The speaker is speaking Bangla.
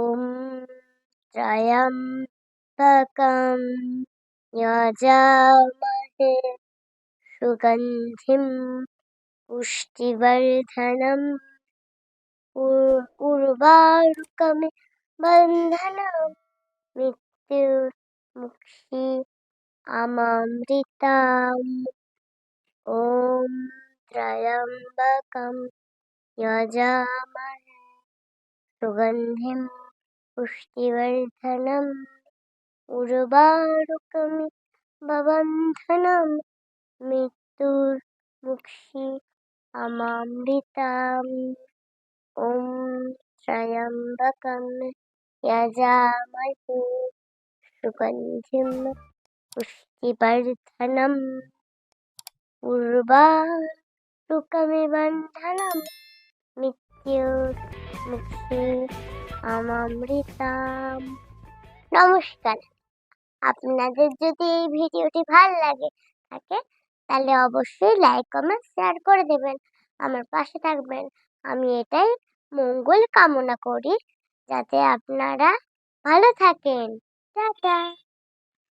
ॐ त्र्यम्बकं यजामहे सुगन्धिं पुष्टिवर्धनम् उर् उर्वारुकमिव बन्धनं मृत्युर्मुक्षि अमामृताम् ॐ त्र्यम्बकं यजामहे सुगन्धिं पुष्टिवर्धनम् उर्वारुकमिव बन्धनं मृत्युर्मुक्षि अमामृताम् ॐ त्र्यम्बकं यजामहे सुगन्धिं पुष्टिवर्धनम् उर्वारुकमिव बन्धनं নমস্কার। আপনাদের যদি এই ভিডিওটি ভালো লাগে থাকে, তাহলে অবশ্যই লাইক কমেন্ট শেয়ার করে দেবেন। আমার পাশে থাকবেন। আমি এটাই মঙ্গল কামনা করি, যাতে আপনারা ভালো থাকেন। টাটা।